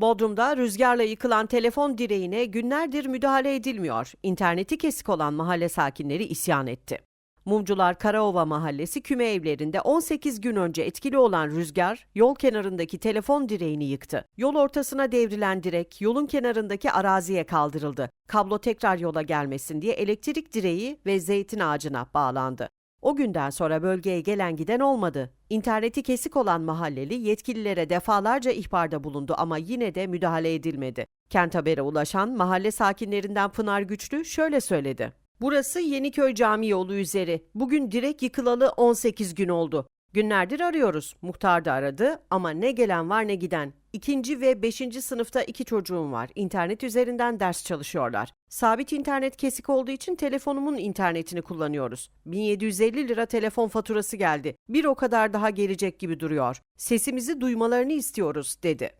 Bodrum'da rüzgarla yıkılan telefon direğine günlerdir müdahale edilmiyor. İnterneti kesik olan mahalle sakinleri isyan etti. Mumcular Karaova Mahallesi küme evlerinde 18 gün önce etkili olan rüzgar yol kenarındaki telefon direğini yıktı. Yol ortasına devrilen direk yolun kenarındaki araziye kaldırıldı. Kablo tekrar yola gelmesin diye elektrik direği ve zeytin ağacına bağlandı. O günden sonra bölgeye gelen giden olmadı. İnterneti kesik olan mahalleli yetkililere defalarca ihbarda bulundu ama yine de müdahale edilmedi. Kent Haber'e ulaşan mahalle sakinlerinden Pınar Güçlü şöyle söyledi. Burası Yeniköy Cami yolu üzeri. Bugün direk yıkılalı 18 gün oldu. Günlerdir arıyoruz. Muhtar da aradı ama ne gelen var ne giden. İkinci ve beşinci sınıfta iki çocuğum var. İnternet üzerinden ders çalışıyorlar. Sabit internet kesik olduğu için telefonumun internetini kullanıyoruz. 1750 lira telefon faturası geldi. Bir o kadar daha gelecek gibi duruyor. Sesimizi duymalarını istiyoruz dedi.